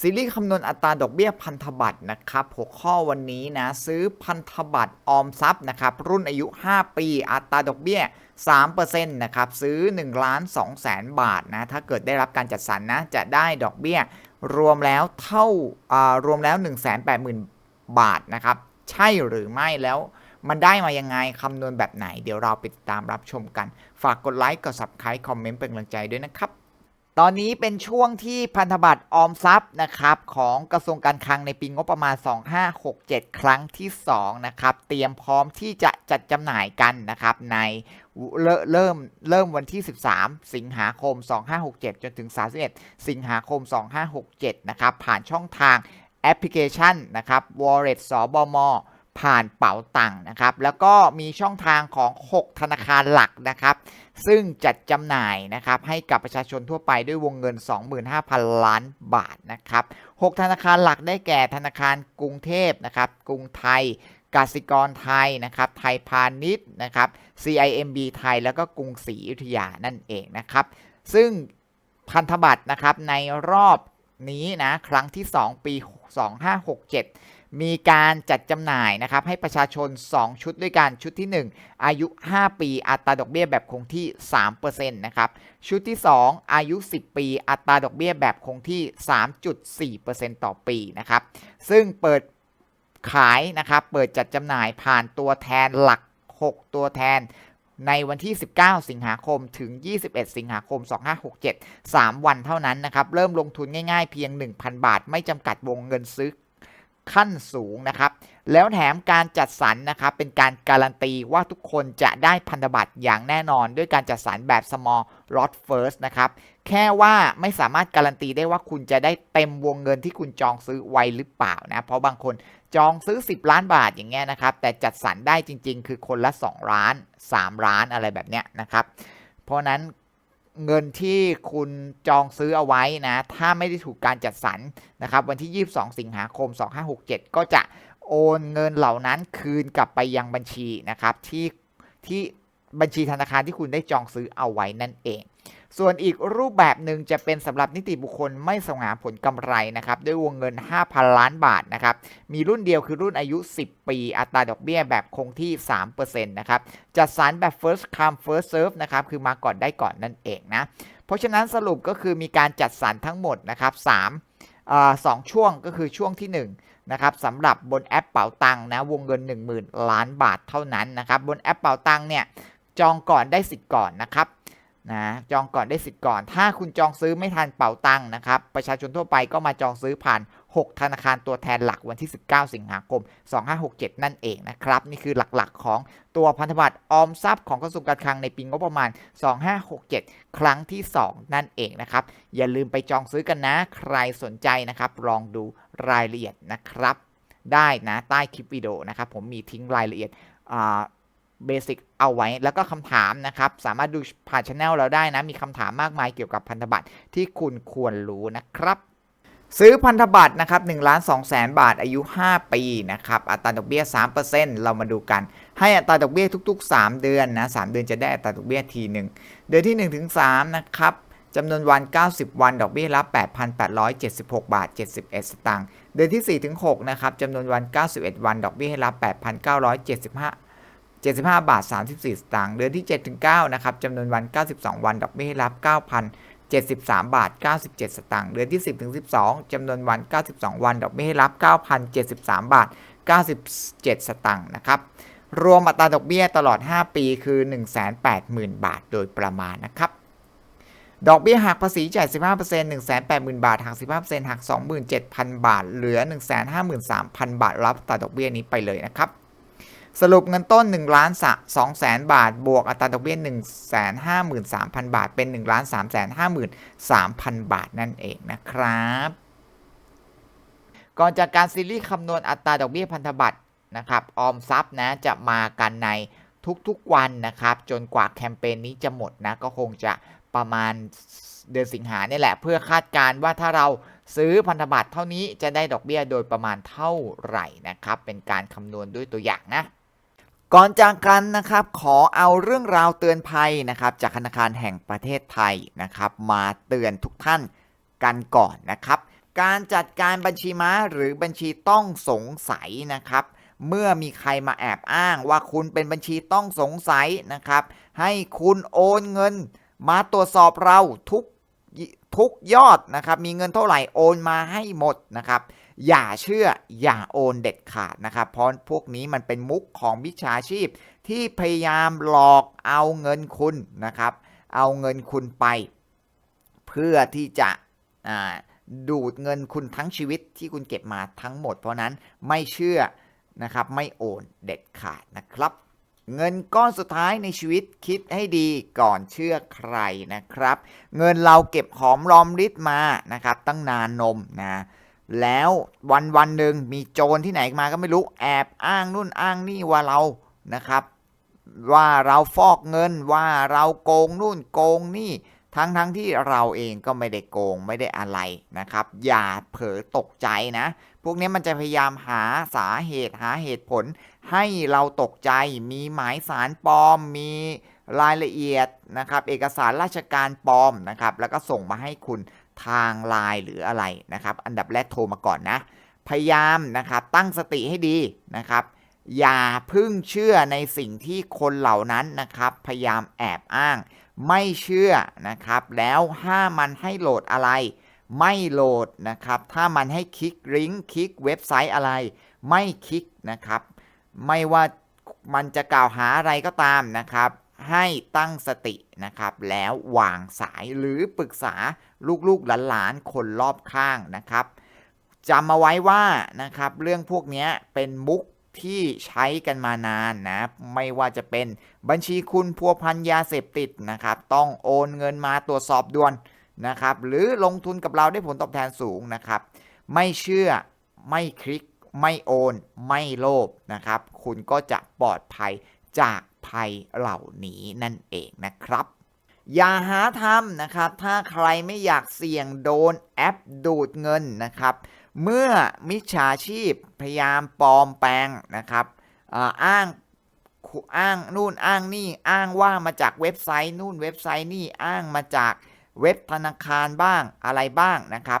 ซีรีส์คำนวณอัตราดอกเบี้ยพันธบัตรนะครับหัวข้อวันนี้นะซื้อพันธบัตรออมทรัพย์นะครับรุ่นอายุ 5 ปี อัตราดอกเบี้ย3%นะครับซื้อ1ล้าน2แสนบาทนะถ้าเกิดได้รับการจัดสรรนะจะได้ดอกเบี้ยรวมแล้วเท่ารวมแล้ว 1 8 0 0 0 0 บาทนะครับใช่หรือไม่แล้วมันได้มายังไงคำนวณแบบไหน เดี๋ยวเราไปติดตามรับชมกัน ฝากกดไลค์กด subscribe คอมเมนต์เป็นกำลังใจด้วยนะครับ ตอนนี้เป็นช่วงที่พันธบัตรออมทรัพย์นะครับของกระทรวงการคลังในปีงบประมาณ 2567 ครั้งที่ 2 นะครับ เตรียมพร้อมที่จะจัดจำหน่ายกันนะครับในเริ่มเริ่มวันที่ 13 สิงหาคม 2567 จนถึง 31 สิงหาคม 2567 นะครับ ผ่านช่องทางแอปพลิเคชันนะครับ Wallet สบม ผ่านเป๋าตังค์นะครับ แล้วก็มีช่องทางของ 6 ธนาคารหลักนะครับ ซึ่งจัดจำหน่ายนะครับให้กับประชาชนทั่วไปด้วยวงเงิน 25,000 ล้านบาทนะครับ 6 ธนาคารหลักได้แก่ธนาคารกรุงเทพนะครับ กรุงไทยกสิกรไทยนะครับ ไทยพาณิชย์นะครับ CIMB ไทยแล้วก็กรุงศรีอยุธยานั่นเองนะครับ ซึ่งพันธบัตรนะครับในรอบ นี้นะครั้งที่ 2 ปี 2567 มีการจัดจำหน่ายนะครับให้ประชาชน 2 ชุดด้วยกันชุดที่ 1 อายุ 5 ปีอัตราดอกเบี้ยแบบคงที่ 3%นะครับชุดที่ 2 อายุ 10 ปีอัตราดอกเบี้ยแบบคงที่ 3.4%ต่อปีนะครับซึ่งเปิดขายนะครับเปิดจัดจำหน่ายผ่านตัวแทนหลัก 6 ตัวแทน ในวันที่ 19 สิงหาคมถึง 21 สิงหาคม 2567 3 วันเท่านั้นนะครับ เริ่มลงทุนง่ายๆ เพียง 1,000 บาท ไม่จำกัดวงเงินซื้อ ขั้นสูงนะครับ แล้วแถมการจัดสรรนะครับเป็นการการันตีว่าทุกคนจะได้พันธบัตรอย่างแน่นอน ด้วยการจัดสรรแบบ small lot first นะครับ แค่ว่าไม่สามารถการันตีได้ว่าคุณจะได้เต็มวงเงินที่คุณจองซื้อไว้หรือเปล่านะ เพราะบางคนจองซื้อ 10 ล้านบาทอย่างเงี้ยนะครับ แต่จัดสรรได้จริง ๆ คือคนละ 2 ล้าน 3 ล้านอะไรแบบเนี้ยนะครับ เพราะนั้น เงินที่คุณจองซื้อเอาไว้นะ ถ้าไม่ได้ถูกการจัดสรรนะครับ วันที่ 22 สิงหาคม 2567 ก็จะโอนเงินเหล่านั้นคืนกลับไปยังบัญชีนะครับที่ที่บัญชีธนาคารที่คุณได้จองซื้อเอาไว้นั่นเอง ส่วนอีกรูปแบบหนึ่งจะเป็นสำหรับนิติบุคคลไม่สงหาผลกำไรนะครับด้วยวงเงิน 5,000 ล้านบาทนะครับมีรุ่นเดียวคือรุ่นอายุ 10 ปี อัตราดอกเบี้ยแบบคงที่3%นะครับจัดสรรแบบ first come first serve นะครับคือมาก่อนได้ก่อนนั่นเองนะเพราะฉะนั้นสรุปก็คือมีการจัดสรรทั้งหมดนะครับ3สองช่วงก็คือช่วงที่1นะครับสำหรับบนแอปเป๋าตังนะวงเงิน 10,000 ล้านบาทเท่านั้นนะครับบนแอปเป๋าตังเนี่ยจองก่อนได้สิทธิ์ก่อนนะครับ นะจองก่อนได้สิทธิ์ก่อน ถ้าคุณจองซื้อไม่ทันเป๋าตังค์นะครับ ประชาชนทั่วไปก็มาจองซื้อผ่าน 6 ธนาคารตัวแทนหลักวันที่ 19 สิงหาคม 2567 นั่นเองนะครับ นี่คือหลักๆของตัวพันธบัตรออมทรัพย์ของกระทรวงการคลังในปีงบประมาณ 2567 ครั้งที่ 2 นั่นเองนะครับ อย่าลืมไปจองซื้อกันนะ ใครสนใจนะครับ ลองดูรายละเอียดนะครับ ได้นะใต้คลิปวิดีโอนะครับผมมีทิ้งรายละเอียดอ่า เบสิกเอาไว้ แล้วก็คำถามนะครับ สามารถดูผ่านช anel เราได้นะ มีคำถามมากมายเกี่ยวกับพันธบัตรที่คุณควรรู้นะครับ ซื้อพันธบัตรนะครับ1ล้าน2แสนบาทอายุ 5 ปีนะครับ อัตราดอกเบี้ย 3%เรามาดูกัน ให้อัตราดอกเบี้ยทุก ๆ 3 เดือนนะ 3 เดือนจะได้อัตราดอกเบี้ยทีหนึ่งเดือนที่1ถึง3นะครับจำนวนวัน 90 วัน ดอกเบี้ยละ8,876 บาท 71 สตางค์ เดือนที่ 4 ถึง 6 นะครับ จำนวนวัน 91 วัน ดอกเบี้ยละ8,975 75 บาท 34 สตางค์เดือนที่ 7-9 นะครับจำนวนวัน 92 วัน ดอกเบี้ยรับ 9,073 บาท 97 สตางค์เดือนที่ 10-12จำนวนวัน 92 วัน ดอกเบี้ยรับ 9,073 บาท 97 สตางค์นะครับ รวมอัตราดอกเบี้ยตลอด 5 ปีคือ 180,000 บาทโดยประมาณนะครับดอกเบี้ยหักภาษีจ่าย 15% 180,000 บาท หัก 15%หัก 27,000 บาท เหลือ 153,000 บาท รับอัตราดอกเบี้ยนี้ไปเลยนะครับ สรุปเงินต้น1ล้าน2แสนบาท บวกอัตราดอกเบี้ย1 5 3 0 0 0 บาท เป็น1ล้าน3 5 3 0 0 0 บาทนั่นเองนะครับ ก่อนจากการซีรีส์คำนวณอัตราดอกเบี้ยพันธบัตรนะครับออมทรัพย์นะจะมากันในทุกๆวันนะครับ จนกว่าแคมเปญนี้จะหมดนะ ก็คงจะประมาณเดือนสิงหาเนี่ยแหละ เพื่อคาดการณ์ว่าถ้าเราซื้อพันธบัตรเท่านี้จะได้ดอกเบี้ยโดยประมาณเท่าไหร่นะครับ เป็นการคำนวณด้วยตัวอย่างนะ ก่อนจากกันนะครับขอเอาเรื่องราวเตือนภัยนะครับจากธนาคารแห่งประเทศไทยนะครับ มาเตือนทุกท่านกันก่อนนะครับ การจัดการบัญชีม้าหรือบัญชีต้องสงสัยนะครับ เมื่อมีใครมาแอบอ้างว่าคุณเป็นบัญชีต้องสงสัยนะครับ ให้คุณโอนเงิน มาตรวจสอบเราทุกทุกยอดนะครับ มีเงินเท่าไหร่โอนมาให้หมดนะครับ อย่าเชื่ออย่าโอนเด็ดขาดนะครับ เพราะพวกนี้มันเป็นมุกของมิจฉาชีพ ที่พยายามหลอกเอาเงินคุณนะครับ เอาเงินคุณไป เพื่อที่จะดูดเงินคุณทั้งชีวิตที่คุณเก็บมาทั้งหมด เพราะนั้นไม่เชื่อนะครับไม่โอนเด็ดขาดนะครับ เงินก้อนสุดท้ายในชีวิตคิดให้ดีก่อนเชื่อใครนะครับ เงินเราเก็บหอมรอมริดมานะครับ ตั้งนานนมนะ แล้ววันวันหนึ่งมีโจรที่ไหนมาก็ไม่รู้แอบอ้างนู่นอ้างนี่ว่าเรานะครับ ว่าเราฟอกเงินว่าเราโกงนู่นโกงนี่ทั้งทั้งที่เราเองก็ไม่ได้โกงไม่ได้อะไรนะครับ อย่าเผลอตกใจนะ พวกนี้มันจะพยายามหาสาเหตุหาเหตุผล ให้เราตกใจมีหมายสารปลอม มีรายละเอียดนะครับ เอกสารราชการปลอมนะครับ แล้วก็ส่งมาให้คุณ ทางไลน์หรืออะไรนะครับ อันดับแรกโทรมาก่อนนะ พยายามนะครับตั้งสติให้ดีนะครับ อย่าพึ่งเชื่อในสิ่งที่คนเหล่านั้นนะครับ พยายามแอบอ้าง ไม่เชื่อนะครับ แล้วห้ามมันให้โหลดอะไร ไม่โหลดนะครับ ถ้ามันให้คลิกลิงก์คลิกเว็บไซต์อะไร ไม่คลิกนะครับ ไม่ว่ามันจะกล่าวหาอะไรก็ตามนะครับ ให้ตั้งสตินะครับ แล้ววางสายหรือปรึกษาลูกๆหลานๆคนรอบข้างนะครับจำมาไว้ว่านะครับเรื่องพวกนี้เป็นมุกที่ใช้กันมานานนะ ไม่ว่าจะเป็นบัญชีคุณพัวพันยาเสพติดนะครับ ต้องโอนเงินมาตรวจสอบด่วนนะครับ หรือลงทุนกับเราได้ผลตอบแทนสูงนะครับ ไม่เชื่อไม่คลิก ไม่โอน ไม่โลภนะครับ คุณก็จะปลอดภัยจาก ภัยเหล่านี้นั่นเองนะครับ อย่าหาทำนะครับ ถ้าใครไม่อยากเสี่ยงโดนแอปดูดเงินนะครับ เมื่อมิจฉาชีพพยายามปลอมแปลงนะครับอ่าอ้างอ้างนู่นอ้างนี่อ้างว่ามาจากเว็บไซต์นู่นเว็บไซต์นี่อ้างมาจากเว็บธนาคารบ้างอะไรบ้างนะครับ